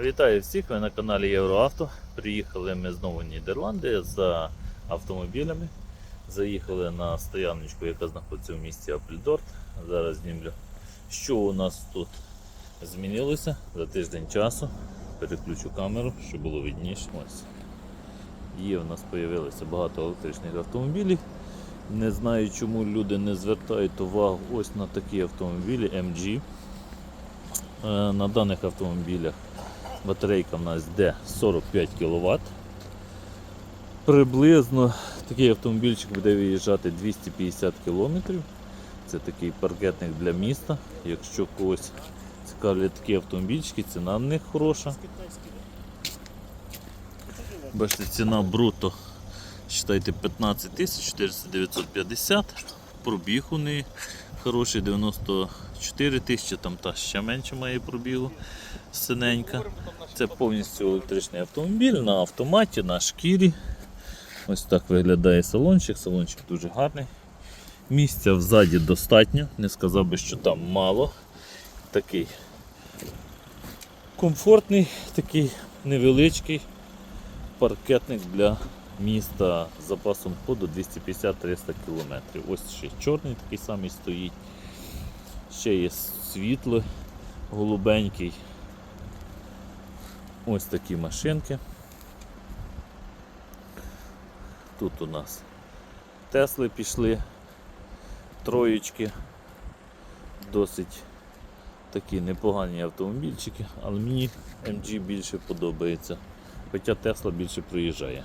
Вітаю всіх! Ви на каналі Євроавто. Приїхали ми знову в Нідерланди за автомобілями. Заїхали на стояночку, яка знаходиться в місті Апельдорт. Зараз знімлю, що у нас тут змінилося за тиждень часу. Переключу камеру, щоб було видніше. Ось. Є в нас з'явилося багато електричних автомобілів. Не знаю, чому люди не звертають увагу ось на такі автомобілі MG. Е, На даних автомобілях батарейка в нас йде 45 кВт. Приблизно такий автомобільчик буде виїжджати 250 км. Це такий паркетник для міста. Якщо когось цікавлять такі автомобільчики, ціна в них хороша. Бачите, ціна бруто, считайте 15 тисяч 400 950. Пробіг у неї хороший 94 тисячі, там та ще менше має пробігу синенька. Це повністю електричний автомобіль на автоматі, на шкірі. Ось так виглядає салончик. Салончик дуже гарний. Місця взаді достатньо, не сказав би, що там мало. Такий комфортний, такий невеличкий паркетник для міста з запасом ходу 250-300 км. Ось ще чорний такий самий стоїть. Ще є світло голубенький. Ось такі машинки. Тут у нас Тесли пішли, троєчки, досить такі непогані автомобільчики, але мені MG більше подобається, хоча Тесла більше приїжджає.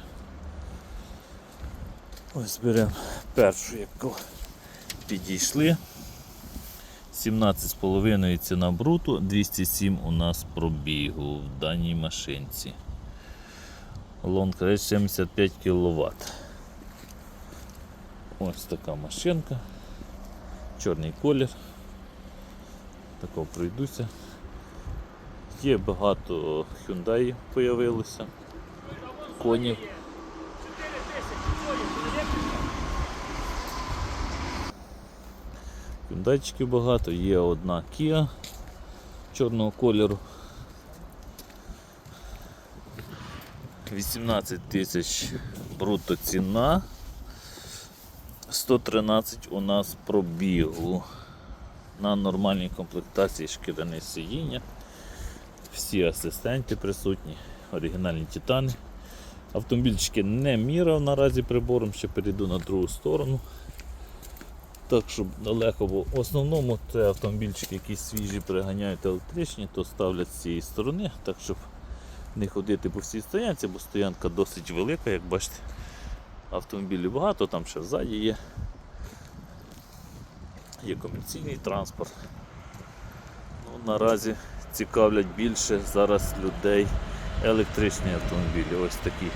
Ось беремо першу, яку підійшли. 17,5 ціна бруту, 207 у нас пробігу в даній машинці. Range 75 кВт. Ось така машинка. Чорний колір. Тако пройдуся. Є багато Hyundai появилося. Конів. Hyundaiчиків багато, є одна Kia чорного кольору. 18 тисяч бруто ціна. 113 у нас пробігу. На нормальній комплектації шкіряне сидіння. Всі асистенти присутні, оригінальні титани. Автомобільчики не міряв наразі прибором, ще перейду на другу сторону. Так, щоб далеко було. В основному це автомобільчики, які свіжі приганяють електричні, то ставлять з цієї сторони, так щоб не ходити по всій стоянці, бо стоянка досить велика, як бачите. Автомобілів багато, там ще ззаді є. Є комерційний транспорт. Ну, наразі цікавлять більше зараз людей електричні автомобілі. Ось такі.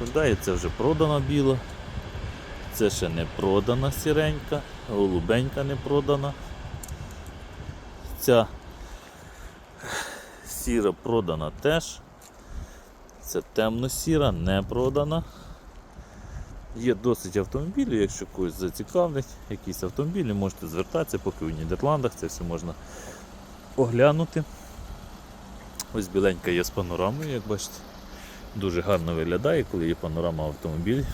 Hyundai це вже продана біла. Це ще не продана сіренька, голубенька не продана. Ця сіра продана теж. Це темно-сіра, не продана. Є досить автомобілів, якщо когось зацікавлять, якісь автомобілі, можете звертатися, поки в Нідерландах це все можна оглянути. Ось біленька є з панорамою, як бачите. Дуже гарно виглядає, коли є панорама автомобілів.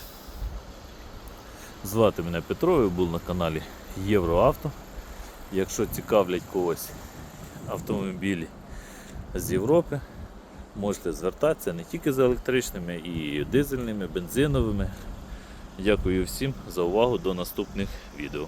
Звати мене Петро, я був на каналі Євроавто. Якщо цікавлять когось автомобілі з Європи, можете звертатися не тільки з електричними, і дизельними, бензиновими. Дякую всім за увагу до наступних відео.